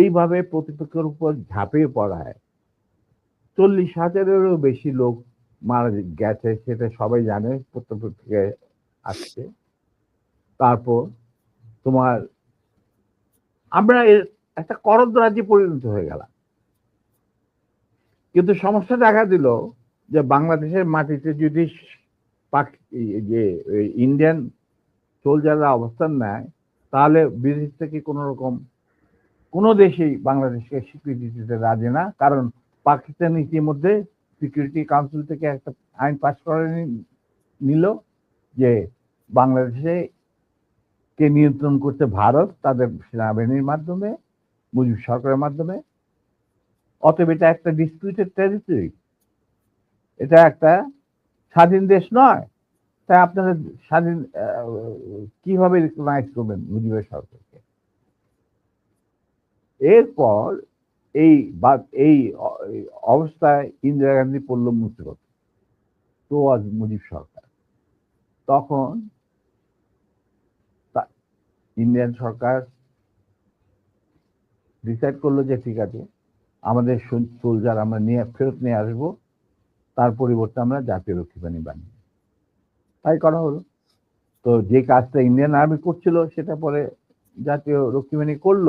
এইভাবে প্রতিপক্ষের উপর ঝাঁপিয়ে পড়ায় চল্লিশ হাজারেরও বেশি লোক মারা গেছে, সেটা সবাই জানে প্রত্যেক আসছে। তারপর তোমার আমরা একটা করদ রাজ্যে পরিণত হয়ে গেলাম। কিন্তু সমস্যা দেখা দিল যে বাংলাদেশের মাটিতে যদি যে ইন্ডিয়ান সোলজাররা অবস্থান নেয়, তাহলে বিদেশ থেকে কোনো রকম কোনো দেশেই বাংলাদেশকে স্বীকৃতি দিতে রাজি না, কারণ পাকিস্তান ইতিমধ্যে সিকিউরিটি কাউন্সিল থেকে একটা আইন পাস করে নিল যে বাংলাদেশে কে নিয়ন্ত্রণ করতে ভারত তাদের সেনাবাহিনীর মাধ্যমে, মুজিব সরকারের মাধ্যমে। অতএব এটা একটা ডিসপিউটেড টেরিটরি এটা একটা স্বাধীন দেশ নয়। তাই আপনারা স্বাধীন কীভাবে রিকগনাইজ করবেন মুজিবের সরকারকে এরপর এই এই অবস্থায় ইন্দিরা গান্ধী পড়ল মুসিবত তো আজ মুজিব সরকার। তখন ইন্ডিয়ান সরকার ডিসাইড করল যে ঠিক আছে, আমাদের সোলজার আমরা নিয়ে, ফেরত নিয়ে আসব, তার পরিবর্তে আমরা জাতীয় রক্ষী বানিয়ে তাই করা হলো। তো যে কাজটা ইন্ডিয়ান আর্মি করছিল, সেটা পরে জাতীয় রক্ষী করল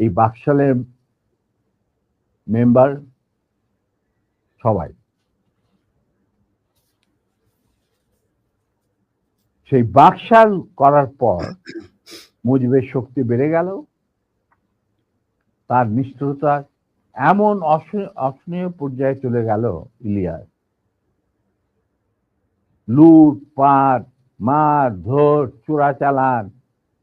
এই বাকশালের মেম্বার সবাই। সেই বাকশাল করার পর মুজিবের শক্তি বেড়ে গেল, তার নিষ্ঠুরতা এমন অস- অসহনীয় পর্যায়ে চলে গেল ইলিয়াস। লুট, পাট, মার, ধর চোরা চালান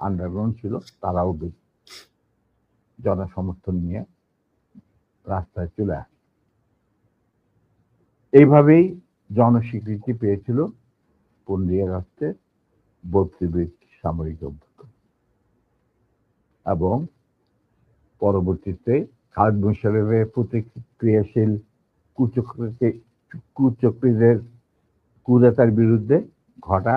আন্ডারগ্রাউন্ড ছিল, তারাও বেশ জনসমর্থন নিয়ে রাস্তায় চলে আসে। এইভাবেই জনস্বীকৃতি পেয়েছিল পনেরোই আগস্টে বত্রিশ সামরিক অভ্যুত্থান। এবং পরবর্তীতে খালেদ মুশারফের প্রতিক্রিয়াশীল কুচক্রীকে কুচক্রীদের কুদাতার বিরুদ্ধে ঘটা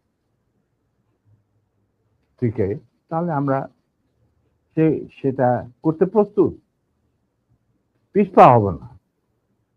থেকে তাহলে আমরা সে সেটা করতে প্রস্তুত। পিছপা হব না।